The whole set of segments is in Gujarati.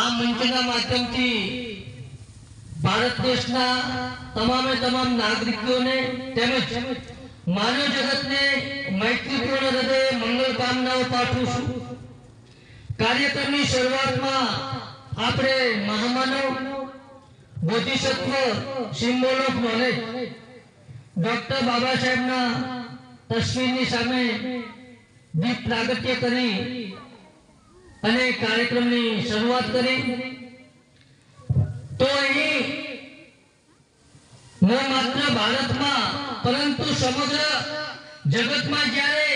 આ મંચના માધ્યમથી ભારત દેશના તમામે તમામ નાગરિકોને તેમજ માનવ જગતને મૈત્રીપૂર્ણ હૃદય મંગળ કામનાઓ પાઠવું છું. કાર્યક્રમની શરૂઆતમાં આપણે મહામાનવ Bodhisattva symbol of knowledge doctor Baba સાહેબના તસવીરની સામે દીપ પ્રાગટ્ય કરી અને કાર્યક્રમની શરૂઆત કરી. તો અહીં ન માત્ર ભારતમાં, પરંતુ સમગ્ર જગતમાં જ્યારે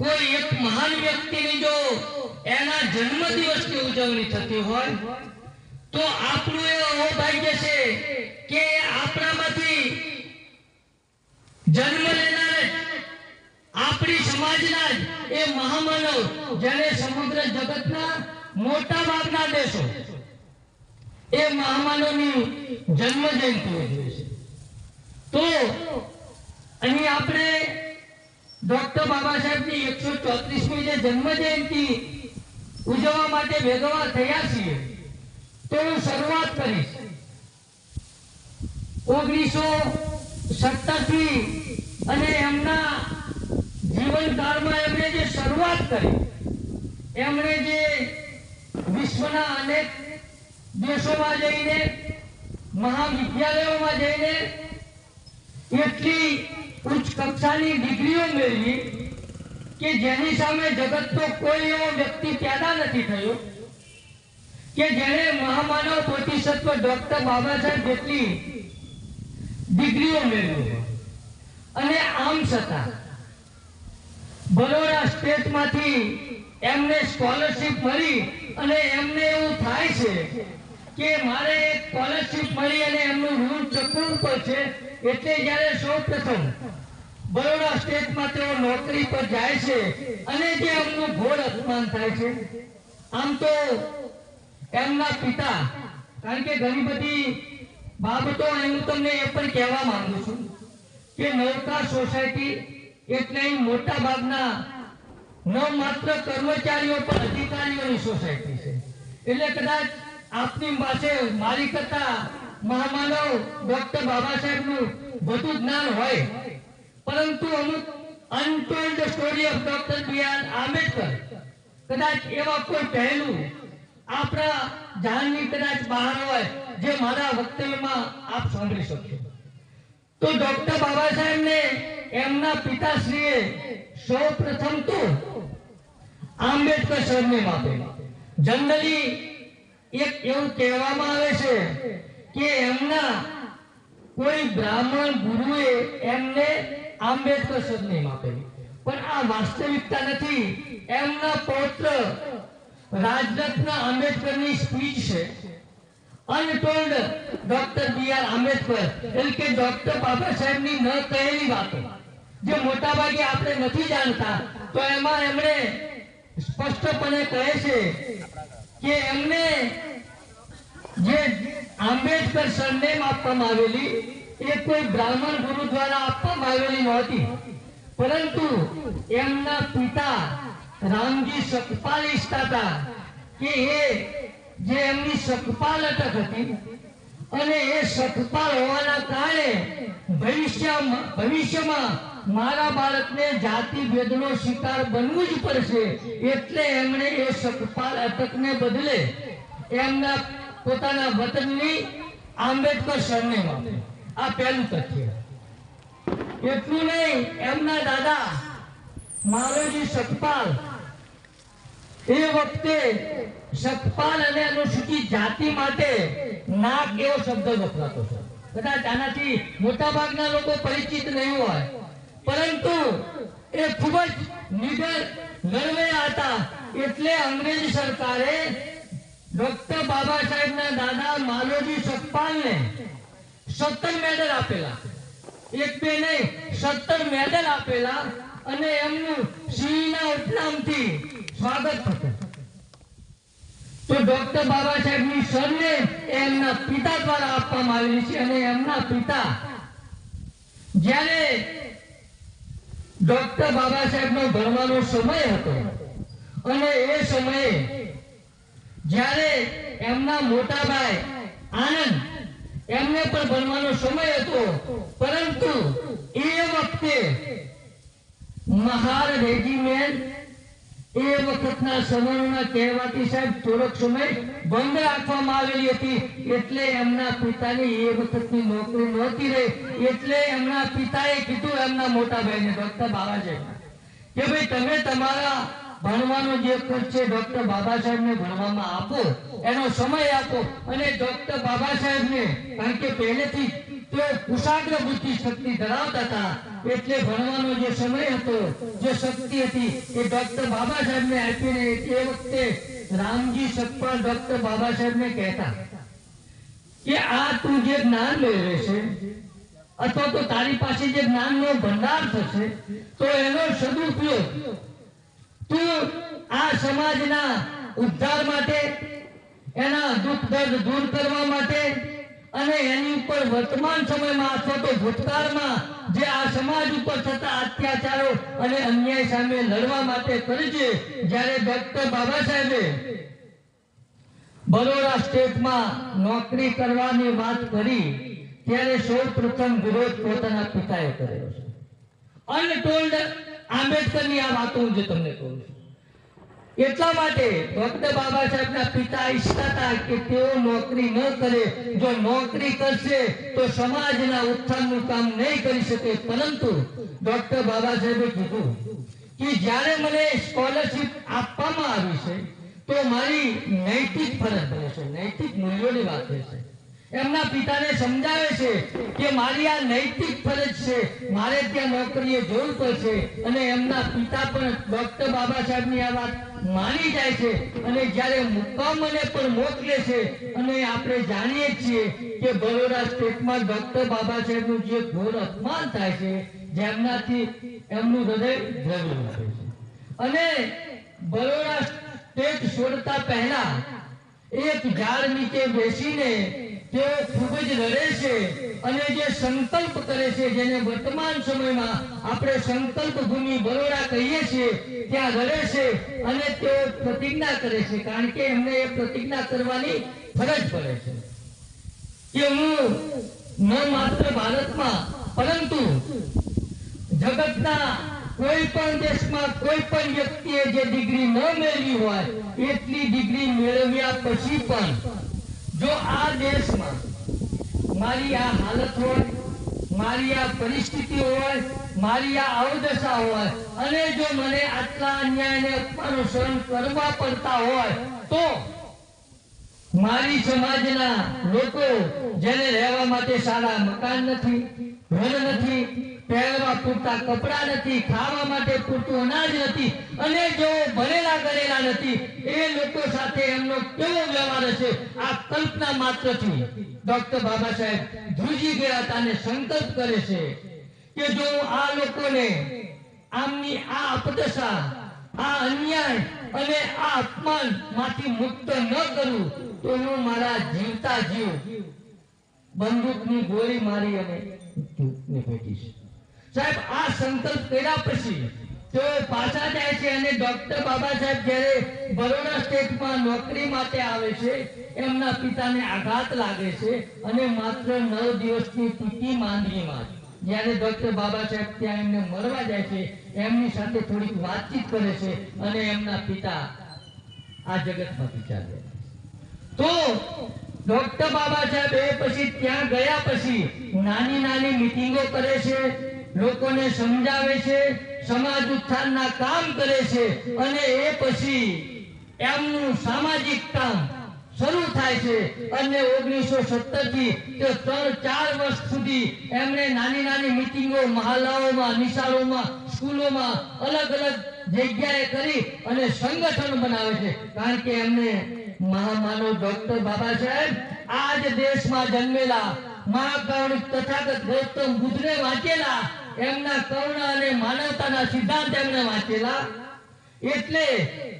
કોઈ એક મહાન વ્યક્તિની જો એના જન્મ દિવસની ઉજવણી થતી હોય, તો આપણું એ અહોભાગ્ય છે કે આપણામાંથી જન્મ આપણી સમાજના એ મહામાનવ જેને સમગ્ર જગતના મોટા ભાગના દેશો એ મહામાનવની જન્મ જયંતિ તો અહીં આપણે ડોક્ટર બાબા સાહેબની એકસો ચોત્રીસમી જે જન્મ જયંતિ ઉજવવા માટે ભેગવા થયા છીએ, તો હું શરૂઆત કરીશ. ઓગણીસો સત્તરથી અને એમના જીવનકાળમાં એમણે જે શરૂઆત કરી, એમણે જે વિશ્વના અનેક દેશોમાં જઈને, મહાવિદ્યાલયોમાં જઈને એટલી ઉચ્ચ કક્ષાની ડિગ્રીઓ મેળવી કે જેની સામે જગતનો કોઈ એવો વ્યક્તિ પેદા નથી થયો, કે જેણે મહામાનવ બોધિસત્વ ડોક્ટર બાબા સાહેબ જેટલી ડિગ્રીઓ મેળવી અને આમ છતાં બરોડા સ્ટેટમાંથી એમને સ્કોલરશિપ મળી અને એમને એવું થાય છે કે મારે એક સ્કોલરશિપ મળી અને એમનું ઋણ પર છે એટલે જ્યારે સૌ પ્રથમ બરોડા સ્ટેટમાં તેઓ નોકરી પર જાય છે અને જે એમનું ઘોર અપમાન થાય છે. આમ તો એમના પિતા, કારણ કે ઘણી બધી બાબતો હું તમને એ પણ કહેવા માંગુ છું કે નવકાર સોસાયટી એટલે મોટા ભાગના ન માત્ર કર્મચારીઓ પણ અધિકારીઓની સોસાયટી છે. એટલે કદાચ આપની પાસે મારી કરતા મહામાનવ ડોક્ટર બાબા સાહેબનું વધુ જ્ઞાન હોય, પરંતુ અમુક untold story of doctor B R Ambedkar, કદાચ એવા કોઈ પહેલું આપણા જાણની કદાચ બહાર હોય જે મારા વક્તવ્યમાં આપ સાંભળી શકશો. તો ડોક્ટર બાબા સાહેબને એમના પિતાશ્રીએ સૌ પ્રથમ તો આંબેડકર સરનેમ આપેલું જનરલી એક એવું કહેવામાં આવે છે કે એમના કોઈ બ્રાહ્મણ ગુરુએ એમને આંબેડકર સરનેમ આપેલું પણ આ વાસ્તવિકતા નથી. એમના પૌત્ર રાજરત્ન આંબેડકરની સ્પીચ છે. Untold doctor B R Ambedkar, એટલે કે ડોક્ટર બાબા સાહેબની ન કહેલી વાતો. જે મોટા ભાગે આપણે નથી જાણતા, તો એમાં એમણે સ્પષ્ટપણે કહે છે કે એમને જે આંબેડકર સરનેમ આપવામાં આવેલી, એ કોઈ બ્રાહ્મણ ગુરુ દ્વારા આપવામાં આવેલી નહોતી. પરંતુ એમના પિતા રામજી સકપાલ ઈચ્છતા હતા કે એ જે એમની સકપાલ અટક હતી અને એ સકપાલ હોવાના કારણે ભવિષ્યમાં ભવિષ્યમાં મારા બાળકને જાતિ ભેદનો શિકાર બનવું જ પડશે. એટલે એમણે એ સતપાલ અટકને બદલે એમના પોતાના વતનની આંબેડકર સરનેમ આપ્યું આ પહેલું તથ્ય. એટલું નહીં, એમના દાદા માલોજી સતપાલ એ વખતે સતપાલ અને અનુસૂચિત જાતિ માટે નાક એવો શબ્દ વપરાતો છે કદાચ આનાથી મોટા ભાગના લોકો પરિચિત નહીં હોય. પરંતુ એ ખૂબ જ નિડર લડવૈયા હતા. એટલે અંગ્રેજ સરકારે ડોક્ટર બાબા સાહેબના દાદા માલોજી સકપાલને સત્તર મેડલ આપેલા. એક બે નહીં, સત્તર મેડલ આપેલા અને એમનું સિંહના ઉપનામથી સ્વાગત થતું. તો ડોક્ટર બાબા સાહેબની સરને એમના પિતા દ્વારા આપવામાં આવેલી છે અને એમના પિતા જ્યારે ડોક્ટર બાબા સાહેબનો ભણવાનો સમય હતો. અને એ સમયે જ્યારે એમના મોટા ભાઈ આનંદ એમને પણ ભણવાનો સમય હતો, પરંતુ એ વખતે મહાર રેજિમેન્ટ એ વખતના સમયમાં કહેવાતી સાહેબ થોડોક સમય બંધ રાખવામાં આવેલી હતી. એટલે એમના પિતાની એ વખતની નોકરી નહોતી રહી. એટલે એમના પિતાએ કીધું એમના મોટા ભાઈને, ડોક્ટર બાબાસાહેબ કે ભાઈ તમે તમારા ભણવાનો જે ખર્ચ છે ડોક્ટર બાબા સાહેબને ભણવામાં આપો, એનો સમય આપો અને ડોક્ટર બાબા સાહેબને, કારણ કે પહેલેથી તેઓ કુશાગ્ર બુદ્ધિ શક્તિ ધરાવતા હતા. એટલે ભણવાનો જે સમય હતો, જે શક્તિ હતી, એ ડોક્ટર બાબા સાહેબને આપીને એ વખતે રામજી સકપાલ ડોક્ટર બાબા સાહેબને કહેતા કે, આ તું જે જ્ઞાન મેળવે છે, અથવા તો તારી પાસે જે જ્ઞાનનો ભંડાર થશે, તો એનો સદુપયોગ તું આ સમાજના ઉદ્ધાર માટે, એના દુઃખ દર્દ દૂર કરવા માટે અને એની ઉપર વર્તમાન સમયમાં અથવા તો ભૂતકાળમાં, જે આ સમાજ ઉપર થતા અત્યાચારો અને અન્યાય સામે લડવા માટે કરજે જ્યારે ડોક્ટર બાબા સાહેબે બરોડા સ્ટેટમાં નોકરી કરવાની વાત કરી, ત્યારે સૌ પ્રથમ વિરોધ પોતાના પિતાએ કર્યો છે. અનટોલ્ડ આંબેડકરની આ વાતો હું જે તમને કહું છું. એટલા માટે ડોક્ટર બાબા સાહેબના પિતા ઈચ્છતા કે તેઓ નોકરી ન કરે. જો નોકરી કરશે તો સમાજના ઉત્થાનનું કામ નહીં કરી શકે. પરંતુ ડોક્ટર બાબા સાહેબે કીધું કે જ્યારે મને સ્કોલરશિપ આપવામાં આવી છે, તો મારી નૈતિક ફરજ બને છે. નૈતિક મૂલ્યોની વાત છે. એમના પિતાને સમજાવે છે કે મારી આ નૈતિક ફરજ છે. મારે ત્યાં નોકરીએ જવું પડશે. અને એમના પિતા પણ ડોક્ટર બાબા સાહેબની આ વાત માની જાય છે. અને જ્યારે મુકામને પણ મોકલે છે, અને આપણે જાણીએ છીએ કે બરોડા સ્ટેટમાં ડોક્ટર બાબા સાહેબનું જે ઘોર અપમાન થાય છે, જેમનાથી એમનું હૃદય ઉઠે છે. અને બરોડા સ્ટેટ છોડતા પહેલા એક ઝાડ નીચે બેસીને તેઓ ખૂબ જ લડે છે અને જે સંકલ્પ કરે છે, જેને વર્તમાન સમયમાં આપણે સંકલ્પ ભૂમિ બરોડા કહીએ છીએ, ત્યાં લડે છે અને તેઓ પ્રતિજ્ઞા કરે છે. કારણ કે એમને એ પ્રતિજ્ઞા કરવાની ફરજ પડે છે કે હું ન માત્ર ભારતમાં, પરંતુ જગતના કોઈ પણ દેશમાં કોઈ પણ વ્યક્તિએ જે ડિગ્રી ન મેળવી હોય, એટલી ડિગ્રી મેળવ્યા પછી પણ જો આ દેશમાં મારી આ હાલત હોય, મારી આ પરિસ્થિતિ હોય, મારી આ અવદશા હોય, અને જો મને આટલા અન્યાયને સહન કરવા પડતા હોય, તો મારી સમાજના લોકો જેને રહેવા માટે સારા મકાન નથી, ઘર નથી પહેરવા પૂરતા કપડા નથી, ખાવા માટે પૂરતું અનાજ નથી અને જો ભરેલા કરેલા નથી, એ લોકો સાથે એમનો કેવો વ્યવહાર હશે? આ કલ્પના માત્રથી ડોક્ટર બાબા સાહેબ ધ્રુજી ગયા હતા સંકલ્પ કરે છે કે જો આ લોકોને આમની આ અપદશા, આ અન્યાય અને આ અપમાનમાંથી મુક્ત ન કરું, તો હું મારા જીવતા જીવ બંદૂકની ગોળી મારી અને ભેટીશ. સાહેબ, આ સંકલ્પ કર્યા પછી પાછા જાય છે અને ડોક્ટર બાબા સાહેબ જ્યારે બરોડા સ્ટેટમાં નોકરી માટે આવે છે, એમના પિતાને આઘાત લાગે છે અને માત્ર નવ દિવસની ટૂંકી માંદગીમાં જ્યારે ડોક્ટર બાબા સાહેબ ત્યાં એમને મળવા જાય છે, એમની સાથે થોડીક વાતચીત કરે છે અને એમના પિતા આ જગતમાં વિચારે તો ડોક્ટર બાબા સાહેબ એ પછી ત્યાં ગયા પછી નાની નાની મિટિંગો કરે છે લોકોને સમજાવે છે, સમાજ ઉત્થાનના કામ કરે છે અને એ પછી એમનું સામાજિક કામ શરૂ થાય છે અને ઓગણીસો સત્તરથી ત્રણ ચાર વર્ષ સુધી એમણે નાની નાની મિટિંગો મહાલાઓમાં, નિશાળોમાં, સ્કૂલોમાં અલગ અલગ જગ્યાએ કરી અને સંગઠન બનાવે છે. કારણ કે એમને મહામાનવ ડોક્ટર બાબા સાહેબ આ જ દેશમાં જન્મેલા મહાકર્ણ તથાગત ગૌતમ બુદ્ધને વાંચેલા એમના કરુણ અને માનવતાના સિદ્ધાંત એમણે વાંચેલા. એટલે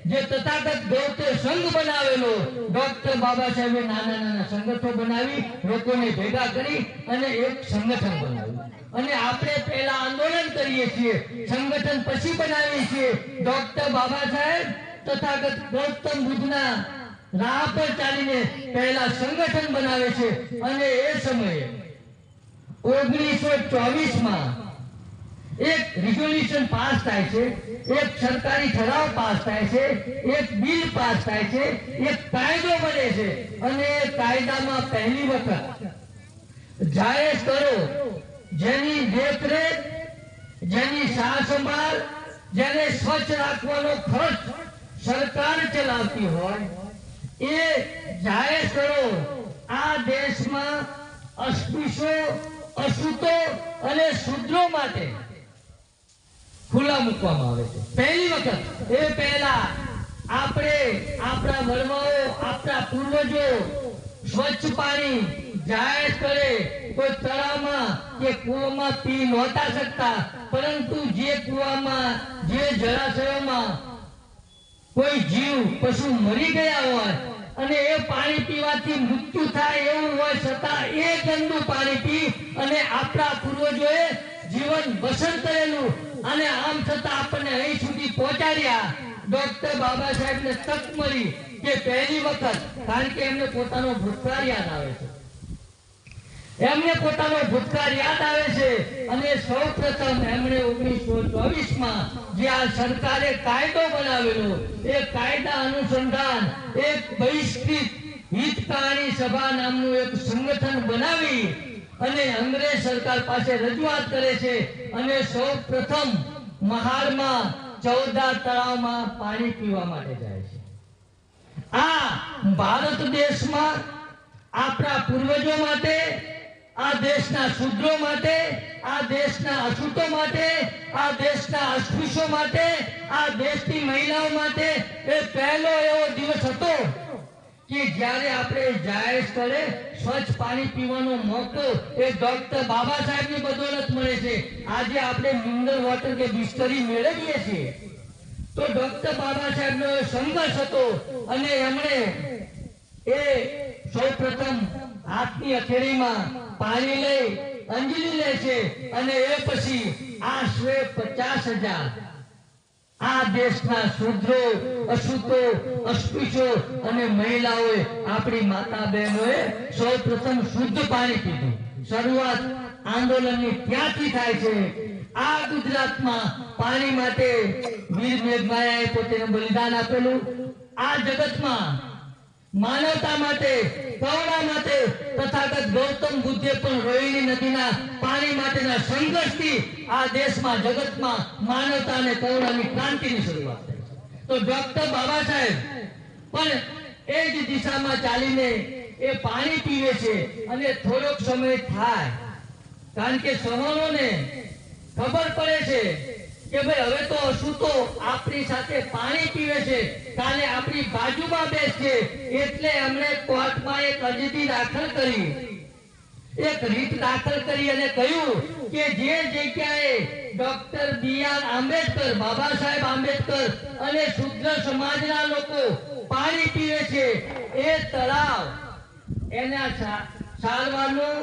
જે તથાગત ગૌતે સંઘ બનાવેલો, ડોક્ટર બાબા સાહેબે નાના નાના સંગઠો બનાવી, લોકોને ભેગા કરી અને એક સંગઠન બનાવ્યું. અને આપણે પહેલા આંદોલન કરીએ છીએ, સંગઠન પછી બનાવીએ છીએ. ડોક્ટર બાબા સાહેબ તથાગત ગૌતમ બુદ્ધના રાહ પર ચાલીને પહેલા સંગઠન બનાવે છે. અને એ સમયે ઓગણીસો ચોવીસમાં એક રિઝોલ્યુશન પાસ થાય છે, એક સરકારી ઠરાવ પાસ થાય છે, એક બિલ પાસ થાય છે, એક કાયદો બને છે અને કાયદામાં પહેલી વખત જાહેર કરો, જેની દેખરેખ, જેની સાર સંભાળ, જેને સ્વચ્છ રાખવાનો ખર્ચ સરકાર ચલાવતી હોય, એ જાહેર કરો. આ દેશમાં અસ્પૃશ્યો અશુતો અને શુદ્રો માટે ખુલ્લા મૂકવામાં આવે છે. પહેલી વખત, એ પહેલા આપણે આપણા વડવાઓ આપણા પૂર્વજો સ્વચ્છ પાણી જાહેર કરે, કોઈ તળાવમાં કે કૂવામાં પી નહોતા શકતા, પરંતુ જે કૂવામાં, જે જળાશયોમાં કોઈ જીવ, પશુ મરી ગયા હોય અને એ પાણી પીવાથી મૃત્યુ થાય એવું હોય છતાં એ ગંદુ પાણી પી અને આપણા પૂર્વજોએ જીવન પસંદ કરેલું અને આમ છતાં આપણને અહીં સુધી પહોંચાડ્યા. ડોક્ટર બાબા સાહેબને તક મળી કે પહેલી વખત, કારણ કે એમને પોતાનો ભૂતકાળ યાદ આવે છે. એમને પોતાનો ભૂતકાળ યાદ આવે છે અને સૌ પ્રથમ એમણે ઓગણીસો ચોવીસમાં જે આ સરકારે કાયદો બનાવેલો, એ કાયદા અનુસંધાન, એક બહિષ્કૃત હિતકારી સભા નામનું એક સંગઠન બનાવી અને અંગ્રેજ સરકાર પાસે રજૂઆત કરે છે અને સૌ પ્રથમ મહારમાં ચૌદા તળાવમાં પાણી પીવા માટે જાય છે. આ ભારત દેશમાં, આપણા પૂર્વજો માટે, આ દેશના શુદ્રો માટે, આ દેશના અછૂતો માટે, આ દેશના અસ્પૃશ્યો માટે, આ દેશની મહિલાઓ માટે એ પહેલો એવો દિવસ હતો કે જ્યારે આપણે જાહેર સ્થળે સ્વચ્છ પાણી પીવાનો મોકો એ ડોક્ટર બાબા સાહેબની બદોલત મળે છે. આજે આપણે મિનરલ વોટર કે બિસ્તરી મેળવીએ છીએ. તો ડોક્ટર બાબા સાહેબનો સંઘર્ષ હતો અને એમણે એ સૌ પ્રથમ હાથની હથેળીમાં પાણી લઈ, અંજલી લે છે અને એ પછી આશરે પચાસ હજાર આ દેશના શુદ્રો અશુદ્ધો અસ્પૃશ્યો અને મહિલાઓએ આપણી માતા બહેનોએ સૌ પ્રથમ શુદ્ધ પાણી પીધું. શરૂઆત આંદોલનની ત્યાંથી થાય છે. આ ગુજરાતમાં પાણી માટે વીર મેઘમાયાએ પોતાનું બલિદાન આપેલું. આ જગતમાં માનવતા માટે કરુણા માટે તથાગત ગૌતમ બુદ્ધે પણ રોહિણી નદીના પાણી માટેના સંઘર્ષથી આ દેશમાં, જગતમાં માનવતા અને કરુણાની ક્રાંતિની શરૂઆત થઈ તો ડોક્ટર બાબા સાહેબ, પણ એ જ દિશામાં ચાલીને એ પાણી પીવે છે અને થોડોક સમય થાય. કારણ કે સવારોને ખબર પડે છે કે ભાઈ, હવે તો અસૂતો આપણી સાથે પાણી પીવે છે, કાલે આપણી બાજુમાં બેસશે એટલે એમણે કોર્ટમાં એક અરજી દાખલ કરી. એક રીત દાખલ કરી અને કહ્યું કે જે જગ્યાએ doctor B R Ambedkar, Baba Saheb Ambedkar અને શુદ્ર સમાજના લોકો પાણી પીવે છે, એ તળાવ એના ભણેલા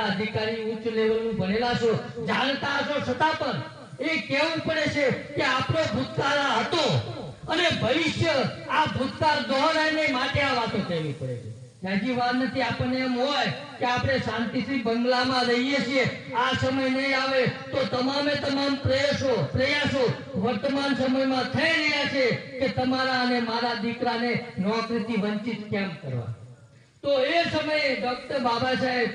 અધિકારી, ઉચ્ચ લેવલનું ભણેલા છો, જાણતા હશો છતાં પણ, એ કેવું પડે છે કે આપણો ભૂતકાળ હતો. અને ભવિષ્ય આ ભૂતકાળ દોહરાઈને માટે આ વાતો કહેવી પડે છે. ત્યાંથી વાર નથી આપણને એમ હોય કે આપણે શાંતિથી બંગલામાં રહીએ છીએ. આ સમય નહીં આવે તો તમામે તમામ પ્રયાસો પ્રયાસો વર્તમાન સમયમાં થઈ રહ્યા છે કે તમારા અને મારા દીકરાને નોકરીથી વંચિત કેમ કરવા? તો એ સમયે ડોક્ટર બાબા સાહેબ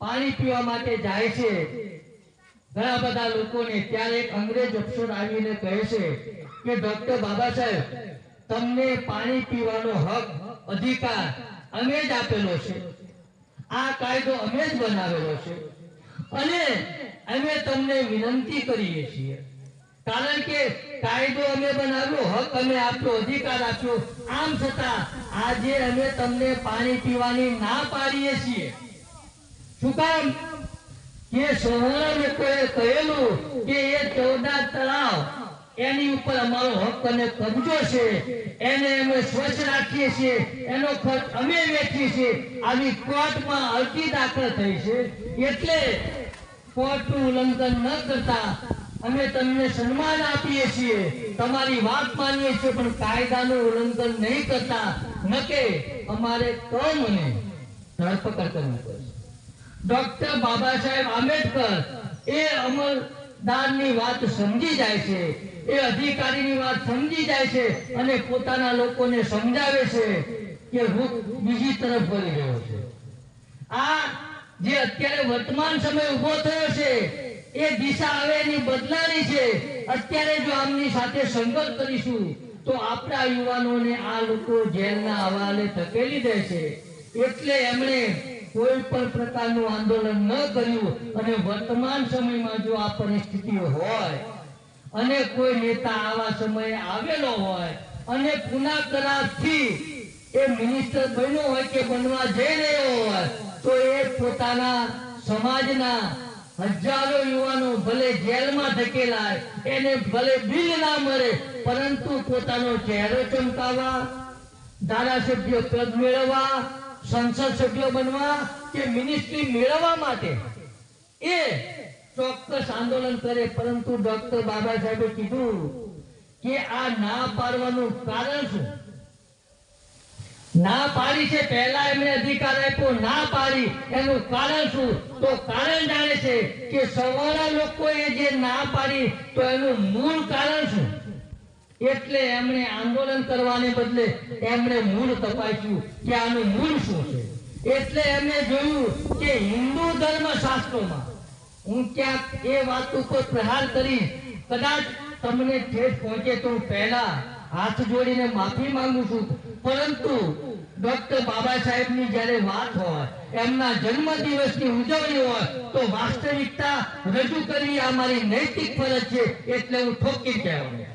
પાણી પીવા માટે જાય છે. ઘણા બધા લોકોને ત્યારે એક અંગ્રેજ અફસર આવીને કહે છે કે, ડોક્ટર બાબા સાહેબ, તમને પાણી પીવાનો હક, અધિકાર અમે જ આપેલો છે. આ કાયદો અમે જ બનાવેલો છે. અને અમે તમને વિનંતી કરીએ છીએ. કારણ કે કાયદો અમે બનાવ્યો, હક અમે આપ્યો અધિકાર આપ્યો. આમ છતાં આજે અમે તમને પાણી પીવાની ના પાડીએ છીએ. શું કામ? કે સોહરા લોકોએ કહેલું કે એ ચૌદા તળાવ એની ઉપર અમારો હક અને કબજો છે. એને અમે સ્વચ્છ રાખીએ છીએ. એનો ખર્ચ અમે વેચીએ છીએ. આવી કોર્ટમાં અરજી દાખલ થઈ છે. એટલે કોર્ટનું ઉલ્લંઘન ન કરતા અમે તમને સન્માન આપીએ છીએ. તમારી વાત માનીએ છીએ, પણ કાયદાનું ઉલ્લંઘન નહીં કરતા. ન કે અમારે કમ અને ધરપકડ કરવી પડશે ડોક્ટર બાબા સાહેબ આંબેડકર એ અમલદારની વાત સમજી જાય છે. એ અધિકારીની વાત સમજી જાય છે અને પોતાના લોકોને સમજાવે છે કે રૂપ બીજી તરફ વળી ગયો છે. આ જે અત્યારે વર્તમાન સમય ઊભો થયો છે, એ દિશા હવે એની બદલાની છે. અત્યારે જો આમની સાથે સંગત કરીશું, તો આપણા યુવાનોને આ લોકો જેલના હવાલે ધકેલી દે છે. એટલે એમણે કોઈ પણ પ્રકારનું આંદોલન ન કર્યું અને વર્તમાન સમયમાં જો આ પરિસ્થિતિ હોય અને કોઈ નેતા આવા સમયે આવેલો હોય અને પુના કરારથી એ મિનિસ્ટર બન્યો હોય કે બનવા જઈ રહ્યો હોય, તો એ પોતાના સમાજના હજારો યુવાનો ભલે જેલમાં ધકેલાય, એને ભલે બિલ ના મળે પરંતુ પોતાનો ચહેરો ચમકાવવા, ધારાસભ્ય પદ મેળવવા, સંસદ સભ્ય બનવા કે મિનિસ્ટ્રી મેળવવા માટે એ ચોક્કસ આંદોલન કરે, પરંતુ ડોક્ટર બાબા સાહેબે કીધું કે આ ના પાડવાનું કારણ શું? ના પાડી છે, પહેલા એમને અધિકાર આપ્યો, ના પાડી, એનું કારણ શું? તો કારણ જાણે છે કે સવાળા લોકોએ જે ના પાડી, તો એનું મૂળ કારણ શું? એટલે એમણે આંદોલન કરવાને બદલે એમણે મૂળ તપાસ્યું કે આનું મૂળ શું છે. એટલે એમણે જોયું કે હિન્દુ ધર્મ શાસ્ત્રોમાં હું ક્યાંક એ વાત ઉપર પ્રહાર કરી, કદાચ તમને ઠેઠ પહોંચે તો પહેલા હાથ જોડીને માફી માંગુ છું. પરંતુ ડોક્ટર બાબા સાહેબની જ્યારે વાત હોય, એમના જન્મ દિવસની ઉજવણી હોય, તો વાસ્તવિકતા રજૂ કરવી આ મારી નૈતિક ફરજ છે એટલે હું ઠોકી કહેવાય.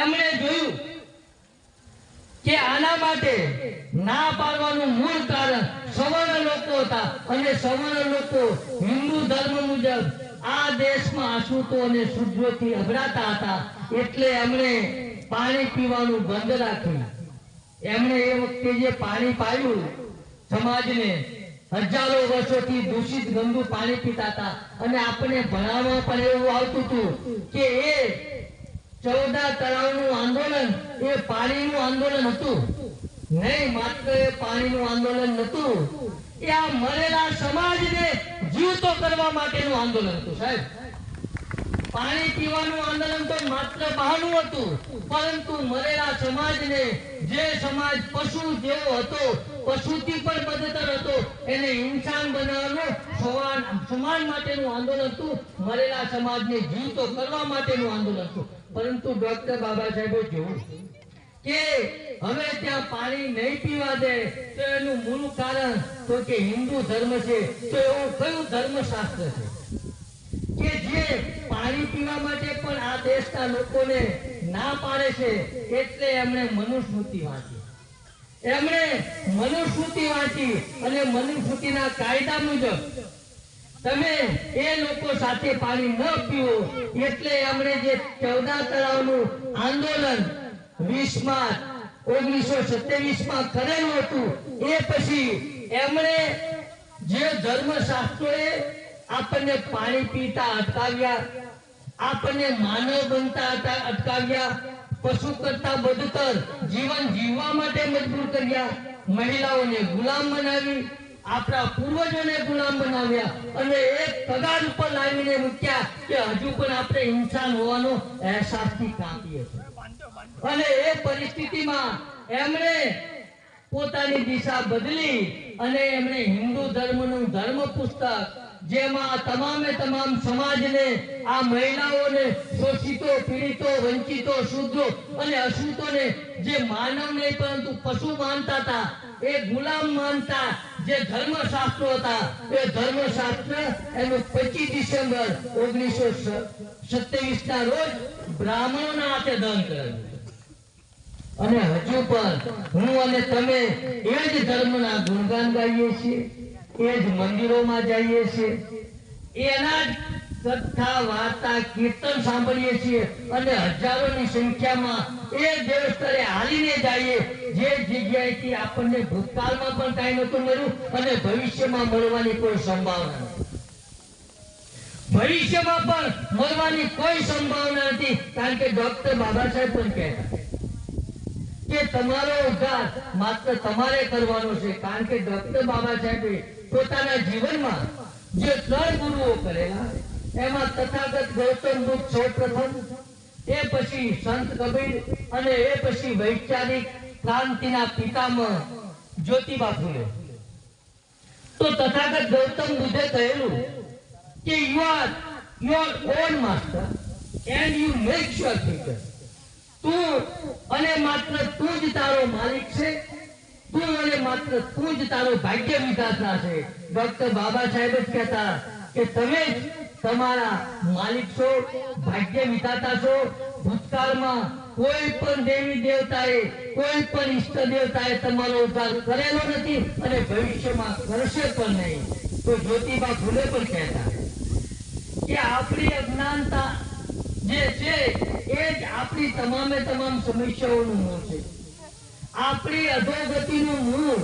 એમણે જોયું કે આના માટે ના પાડવાનું મૂળ કારણ સવર્ણ લોકો હતા. અને સવર્ણ લોકો હિન્દુ ધર્મ મુજબ આ દેશમાં આશુતો અને શુદ્ધોથી અભરાતા હતા. એટલે એમણે પાણી પીવાનું બંધ રાખ્યું. એમણે એ વખતે જે પાણી પાયું સમાજને હજારો વર્ષોથી દૂષિત ગંદુ પાણી પીતા હતા. અને આપણે ભણાવવા પણ એવું આવતું હતું કે એ ચૌદા તળાવનું આંદોલન એ પાણીનું આંદોલન હતું. નહીં, માત્ર એ પાણીનું આંદોલન નતું એ આ મરેલા સમાજને જીવતો કરવા માટેનું આંદોલન હતું, સાહેબ. પાણી પીવાનું આંદોલન તો માત્ર બહાનું હતું, પરંતુ મરેલા સમાજને જે સમાજ પશુ જેવો હતો, પશુથી પણ બદતર હતો, એને ઇન્સાન બનાવવાનું સમાન સમાન માટેનું આંદોલન હતું. મરેલા સમાજને જીવતો કરવા માટેનું આંદોલન હતું. પરંતુ ડોક્ટર બાબા સાહેબે જોયું કે હવે ત્યાં પાણી નહીં પીવા દે તો એનું મૂળ કારણ તો કે હિન્દુ ધર્મ છે, તો એવું કયું ધર્મશાસ્ત્ર છે? કે જે પાણી પીવા માટે પણ આ દેશના લોકોને ના પાડે છે, એટલે એમણે મનુસ્મૃતિ વાંચી. એમણે મનુસ્મૃતિ વાંચી અને મનુસ્મૃતિના કાયદા મુજબ તમે એ લોકો સાથે પાણી ન પીવો. એટલે એમણે જે ચૌદા તળાવનું આંદોલન વીસ માર્ચ ઓગણીસો સત્યાવીસમાં કરેલું હતું, એ પછી એમણે જે ધર્મશાસ્ત્રોએ આપણને પાણી પીતા અટકાવ્યા, આપણને માનવ બનતા હતા અટકાવ્યા, પશુ કરતા બદતર જીવન જીવવા માટે મજબૂર કર્યા, મહિલાઓને ગુલામ બનાવી આપણા પૂર્વજોને ગુલામ બનાવ્યા અને એક કગાર ઉપર લાવીને મૂક્યા કે હજુ પણ આપણે ઇન્સાન હોવાનો અહેસાસથી કાપીએ અને એ પરિસ્થિતિમાં એમણે પોતાની દિશા બદલી અને એમણે હિન્દુ ધર્મનું ધર્મ પુસ્તક, જેમાં તમામે તમામ સમાજને આ મહિલાઓને શોષિતો, પીડિતો, વંચિતો શુદ્રો અને અશુદ્ધોને જે માનવ નહીં પરંતુ પશુ માનતા હતા, એ ગુલામ માનતા જે ધર્મશાસ્ત્રો હતા, એ ધર્મશાસ્ત્ર એનું પચીસ ડિસેમ્બર ઓગણીસો સત્યાવીસ ના રોજ બ્રાહ્મણોના હાથે દહન કરેલું અને હજુ પણ હું અને તમે એ જ ધર્મના ગુણગાન ગાઈએ છીએ, એ જ મંદિરોમાં જઈએ છીએ. એના જ ભવિષ્યમાં મળવાની કોઈ સંભાવના નથી. ભવિષ્યમાં પણ મળવાની કોઈ સંભાવના નથી. કારણ કે ડોક્ટર બાબા સાહેબ પણ કહેતા કે તમારો ઉદ્ધાર માત્ર તમારે કરવાનો છે. કારણ કે ડોક્ટર બાબા સાહેબે પોતાના જીવનમાં જે ત્રણ ગુરુઓ કરેલા એમાં તથાગત ગૌતમ બુદ્ધ સૌ પ્રથમ એ પછી સંત કબીર અને એ પછી વૈચારિક ક્રાંતિના પિતામહ જ્યોતિબા ફૂલે તો તથાગત ગૌતમ બુદ્ધે કહેલું કે you are your own master and you make your feature તું અને માત્ર તું જ તારો માલિક છે. તું અને માત્ર તું જ તારો ભાગ્ય વિધાતા છે. ડોક્ટર બાબા સાહેબ જ કહેતા કે તમે જ તમારા માલિક છો, ભાગ્ય વિતાતા છો, ભૂતકાળમાં કોઈ પણ દેવી દેવતાએ, કોઈ પણ ઈષ્ટ દેવતાએ તમારો ઉદ્ધાર કરેલો નથી અને ભવિષ્યમાં કરશે પણ નહીં. તો જ્યોતિબા ફૂલે પણ કહેતા કે આપણી અજ્ઞાનતા જે છે, એ જ આપણી તમામે તમામ સમસ્યાઓનું મૂળ છે. આપણી અધોગતિનું મૂળ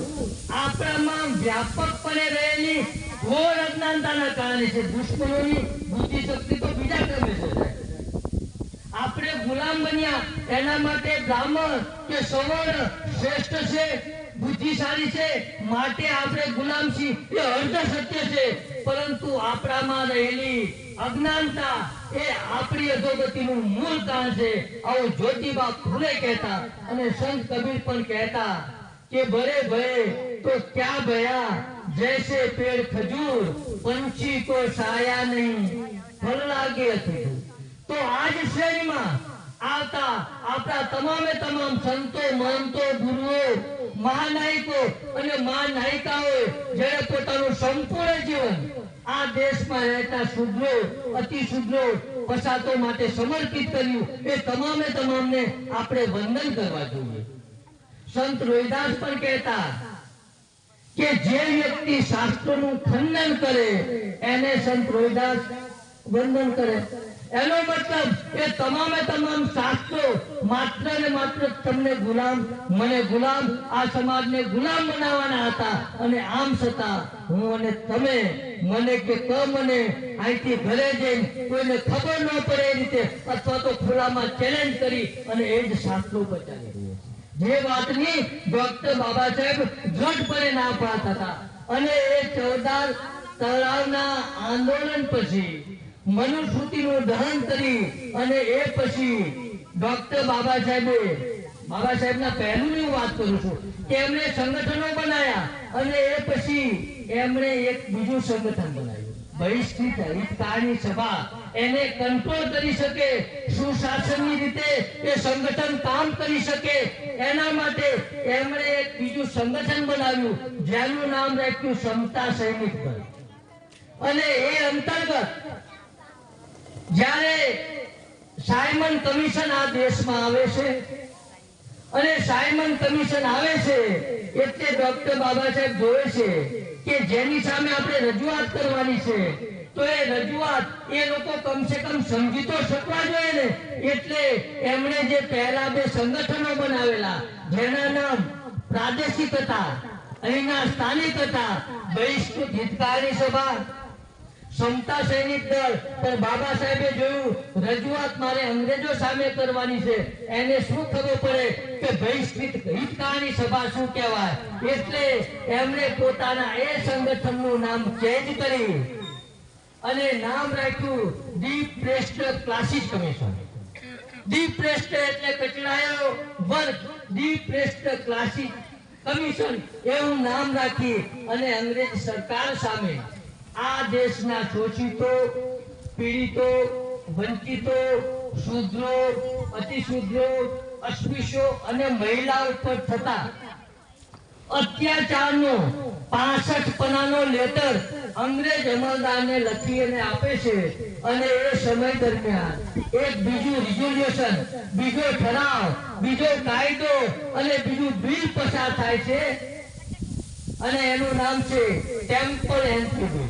આપણામાં વ્યાપકપણે રહેલી ઘોર અજ્ઞાનતાના કારણે છે. દુશ્મનોની બુદ્ધિ શક્તિ તો બીજા ક્રમે છે. આપણે ગુલામ બન્યા એના માટે બ્રાહ્મણ કે સવર્ણ શ્રેષ્ઠ છે, બુદ્ધિશાળી છે, માટે આપણે ગુલામ છીએ. એ અર્ધ સત્ય છે. પરંતુ આપણામાં રહેલી અજ્ઞાનતા એ આપણી અધોગતિનું મૂળ કારણ છે. આવું જ્યોતિબા ફૂલે કહેતા અને સંત કબીર પણ કહેતા કે ભરે ભય તો ક્યાં ભયા? જૈસે પેડ ખજૂર પંછી કો સાયા નહીં ફળ લાગે તો આજ શ્રેણીમાં આવતા આપણા તમામે તમામ સંતો મહંતો ગુરુઓ મહાનાયકો અને મહાનાયિકાઓએ જેણે પોતાનું સંપૂર્ણ જીવન આ દેશમાં રહેતા શુદ્રો, અતિ શુદ્રો પછાતો માટે સમર્પિત કર્યું, એ તમામે તમામને આપણે વંદન કરવા જોઈએ. સંત રોહિદાસ પણ કહેતા કે જે વ્યક્તિ શાસ્ત્રોનું ખંડન કરે, એને સંત રોહિદાસ વંદન કરે. એનો મતલબ એ તમામે તમામ શાસ્ત્રો માત્ર ને માત્ર તમને ગુલામ, મને ગુલામ, આ સમાજને ગુલામ બનાવવાના હતા અને આમ છતાં હું અને તમે, મને કે ક મને અહીંથી ઘરે જઈને કોઈને ખબર ન પડે એ રીતે અથવા તો ખુલ્લામાં ચેલેન્જ કરી અને એ જ શાસ્ત્રો બચાવી જે વાતની ડોક્ટર બાબા સાહેબ દ્રઢપણે ના પાડતા હતા. અને એ ચૌદાર તળાવના આંદોલન પછી, મનુસ્મૃતિનું દહન કરી અને એ પછી ડોક્ટર બાબા સાહેબે, બાબા સાહેબના પહેલું હું વાત કરું છું કે એમણે સંગઠનો બનાયા અને એ પછી એમણે એક બીજું સંગઠન બનાવ્યું. બહિષ્કૃત હિતકારની સભા એને કંટ્રોલ કરી શકે, સુશાસનની રીતે એ સંગઠન કામ કરી શકે. એના માટે એમણે એક બીજું સંગઠન બનાવ્યું, જેનું નામ રાખ્યું સમતા સૈનિક દળ. અને એ અંતર્ગત જ્યારે સાયમન કમિશન આ દેશમાં આવે છે, અને સાયમન કમિશન આવે છે, એટલે ડોક્ટર બાબા સાહેબ જોવે છે કે જેની સામે આપણે રજૂઆત કરવાની છે તો એ રજૂઆત એ લોકો કમસે કમ સમજી તો શકવા જોઈએ ને. એટલે એમણે જે પહેલા બે સંગઠનો બનાવેલા, જેના નામ પ્રાદેશિક હતા અહીંના સ્થાનિક હતા બહિષ્કૃત હિતકારી સભા, સમતા સૈનિક દળ. પણ બાબા સાહેબે જોયું, રજૂઆત મારે અંગ્રેજો સામે કરવાની છે. એને શું ખબર પડે કે બહિષ્કૃત હિતકારની સભા શું કહેવાય? એટલે એમણે પોતાના એ સંગઠનનું નામ ચેન્જ કરી અને નામ રાખ્યું ડીપ પ્રેસ્ટ કમિશન. પ્રેસ્ટ એટલે કચડાયેલો વર્ગ. ડીપ પ્રેસ્ટ કમિશન, એવું નામ રાખી અને અંગ્રેજ સરકાર સામે આ દેશના શોષિતો, પીડિતો, વંચિતો, શુદ્રો, અતિશુદ્રો અસ્પૃશ્યો અને મહિલાઓ પર થતા અત્યાચારનો પાસઠ પનાનો લેટર અંગ્રેજ અમલદારને લખી અને આપે છે અને એ સમય દરમિયાન એક બીજું રિઝોલ્યુશન બીજો ઠરાવ, બીજો કાયદો અને બીજું બિલ પસાર થાય છે અને એનું નામ છે ટેમ્પલ એન્ટ્રી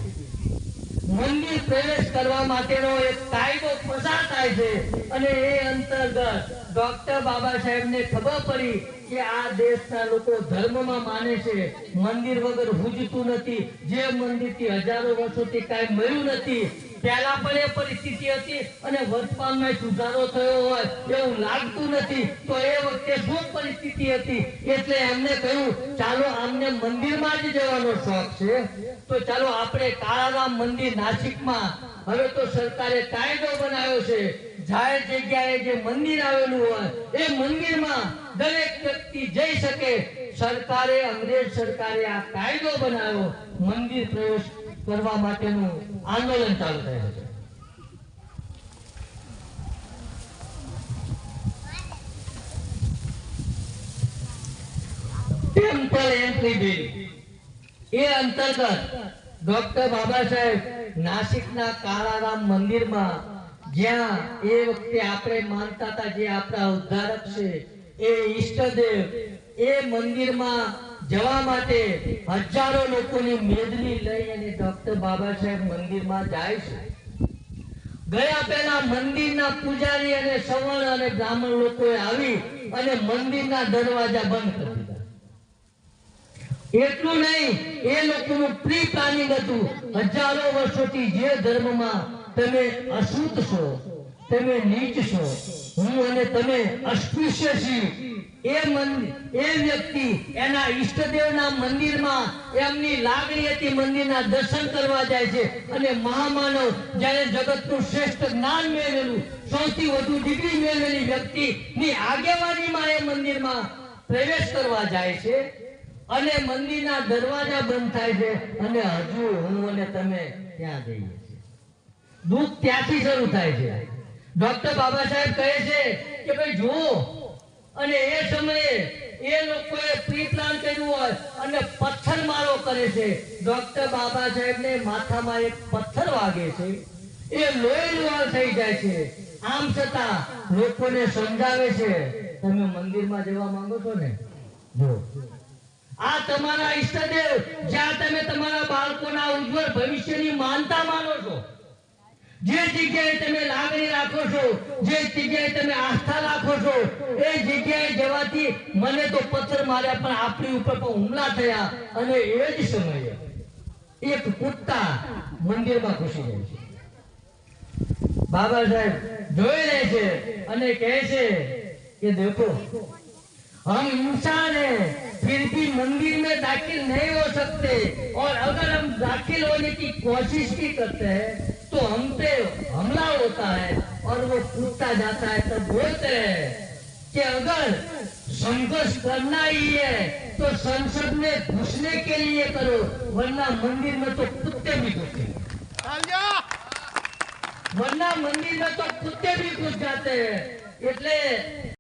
મંદિર પ્રવેશ કરવા માટેનો એક કાયદો પસાર થાય છે અને એ અંતર્ગત ડોક્ટર બાબા સાહેબને ખબર પડી કે આ દેશના લોકો ધર્મમાં માને છે. મંદિર વગર હુજતું નથી. જે મંદિરથી હજારો વર્ષોથી કાંઈ મળ્યું નથી. પહેલા પણ એ પરિસ્થિતિ હતી અને વર્તમાનમાં સુધારો થયો હોય એવું લાગતું નથી. તો એ વખતે શું પરિસ્થિતિ હતી? એટલે એમને કહ્યું, ચાલો આમને મંદિરમાં જ જવાનો શોખ છે. તો ચાલો આપણે કાળારામ મંદિર નાસિકમાં. હવે તો સરકારે કાયદો બનાવ્યો છે. જાહેર જગ્યાએ જે મંદિર આવેલું હોય, એ મંદિરમાં દરેક વ્યક્તિ જઈ શકે. સરકારે, અંગ્રેજ સરકારે આ કાયદો બનાવ્યો, મંદિર પ્રવેશ કરવા માટેનું આંદોલન ચાલુ થયું છે. ટેમ્પલ એન્ટ્રી બિલ એ અંતર્ગત ડોક્ટર બાબા સાહેબ નાસિકના કાળારામ મંદિરમાં જ્યાં એ વખતે આપણે માનતા હતા જે આપણા ઉદ્ધારક છે, એ ઈષ્ટદેવ, એ મંદિરમાં જવા માટે હજારો લોકોની મેદની લઈ અને ડોક્ટર બાબા સાહેબ મંદિરમાં જાય છે. ગયા પહેલા મંદિરના પૂજારી અને સવર્ણ અને બ્રાહ્મણ લોકોએ આવી અને મંદિરના દરવાજા બંધ કરી એટલું નહીં, એ લોકોનું પ્રી પ્લાનિંગ હતું. હજારો વર્ષોથી જે ધર્મમાં તમે અશુદ્ધ છો, તમે નીચ છો, હું અને તમે અસ્પૃશ્ય છીએ. એ મન, એ વ્યક્તિ એના ઈષ્ટદેવના મંદિરમાં એમની લાગણી હતી મંદિરના દર્શન કરવા જાય છે અને મહામાનવ જ્યારે જગતનું શ્રેષ્ઠ જ્ઞાન મેળવેલું, સૌથી વધુ ડિગ્રી મેળવેલી વ્યક્તિની આગેવાનીમાં એ મંદિરમાં પ્રવેશ કરવા જાય છે અને મંદિરના દરવાજા બંધ થાય છે અને હજુ હું અને તમે ત્યાં જઈએ. દુઃખ ત્યાંથી શરૂ થાય છે. ડોક્ટર બાબા સાહેબ કહે છે કે ભાઈ જુઓ, અને એ સમયે એ લોકોએ પ્રી પ્લાન કર્યું હોય અને પથ્થરમારો કરે છે. ડોક્ટર બાબા સાહેબને માથામાં એક પથ્થર વાગે છે. એ લોહી લુહાણ થઈ જાય છે. આમ છતાં લોકોને સમજાવે છે. તમે મંદિરમાં જવા માંગો છો ને? જો. આ તમારા ઈષ્ટદેવ, જ્યાં તમે તમારા બાળકોના ઉજ્જવળ ભવિષ્યની માનતા માનો છો. જે જગ્યાએ તમે લાગણી રાખો છો, જે જગ્યાએ તમે આસ્થા રાખો છો, એ જગ્યાએ જવાથી મને તો પથ્થર માર્યા પણ આપણી ઉપર પણ હુમલા થયા અને એ જ સમયે એક કુત્તા મંદિરમાં ઘૂસી જાય છે. બાબા સાહેબ જોઈ રહે છે અને કહે છે કે, દેખો हम इंसान हैं फिर भी मंदिर में दाखिल नहीं हो सकते और अगर हम दाखिल होने की कोशिश भी करते हैं तो हम पे हमला होता है और वो कूदता जाता है तब बोलते हैं कि अगर संघर्ष करना ही है तो संसद में घुसने के लिए करो वरना मंदिर में तो कुत्ते भी घुसेंगे वरना मंदिर में तो कुत्ते भी घुस जाते हैं એટલે